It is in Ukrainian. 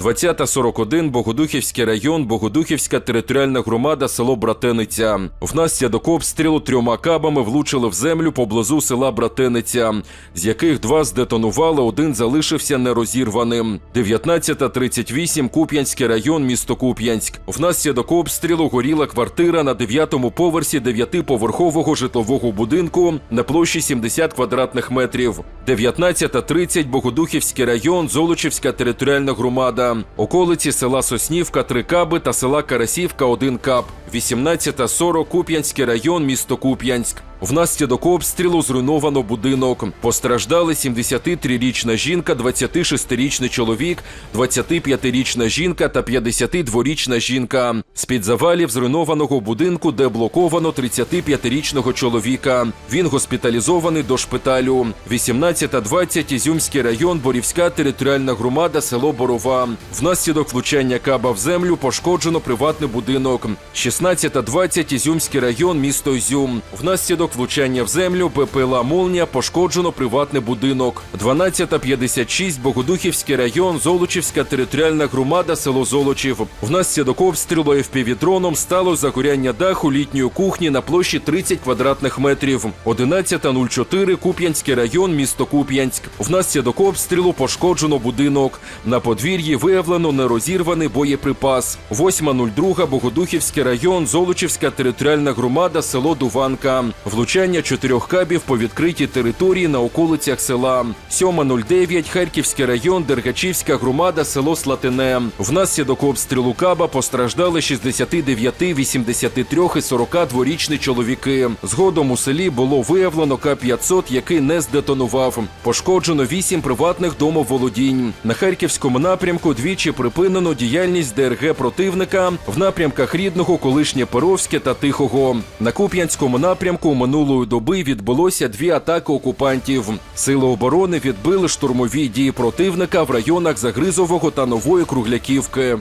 2041 Богодухівський район, Богодухівська територіальна громада, село Братениця. Внаслідок обстрілу трьома кабами влучили в землю поблизу села Братениця, з яких два здетонували, один залишився нерозірваним. 1938 Куп'янський район, місто Куп'янськ. Внаслідок обстрілу горіла квартира на дев'ятому поверсі дев'ятиповерхового житлового будинку на площі 70 квадратних метрів. 19.30 Богодухівський район, Золочівська територіальна громада. Околиці села Соснівка, 3 каби та села Карасівка, 1 кап. 18.40 Куп'янський район, місто Куп'янськ. Внаслідок обстрілу зруйновано будинок. Постраждали 73-річна жінка, 26-річний чоловік, 25-річна жінка та 52-річна жінка. З-під завалів зруйнованого будинку деблоковано 35-річного чоловіка. Він госпіталізований до шпиталю. 18.20 Ізюмський район, Борівська територіальна громада, село Борова. Внаслідок влучання каба в землю пошкоджено приватний будинок. 16.20 Ізюмський район, місто Ізюм. Внаслідок влучання в землю БПЛА «Молнія» пошкоджено приватний будинок. 12.56 Богодухівський район, Золочівська територіальна громада, село Золочів. Внаслідок обстрілу FPV-дроном стало загоряння даху літньої кухні на площі 30 квадратних метрів. 11.04 Куп'янський район, місто Куп'янськ. Внаслідок обстрілу пошкоджено будинок. На подвір'ї виявлено нерозірваний боєприпас. 8.02 Богодухівський район, Золочівська територіальна громада, село Дуванка. Влучання чотирьох кабів по відкритій території на околицях села. 7.09 Харківський район, Дергачівська громада, село Слатине. Внаслідок обстрілу каба постраждали 69, 83 і 42-річні чоловіки. Згодом у селі було виявлено К-500, який не здетонував. Пошкоджено 8 приватних домоволодінь. На Харківському напрямку двічі припинено діяльність ДРГ противника в напрямках Рідного, Колишнє Перовське та Тихого. На Куп'янському напрямку минулої доби відбулося дві атаки окупантів. Сили оборони відбили штурмові дії противника в районах Загризового та Нової Кругляківки.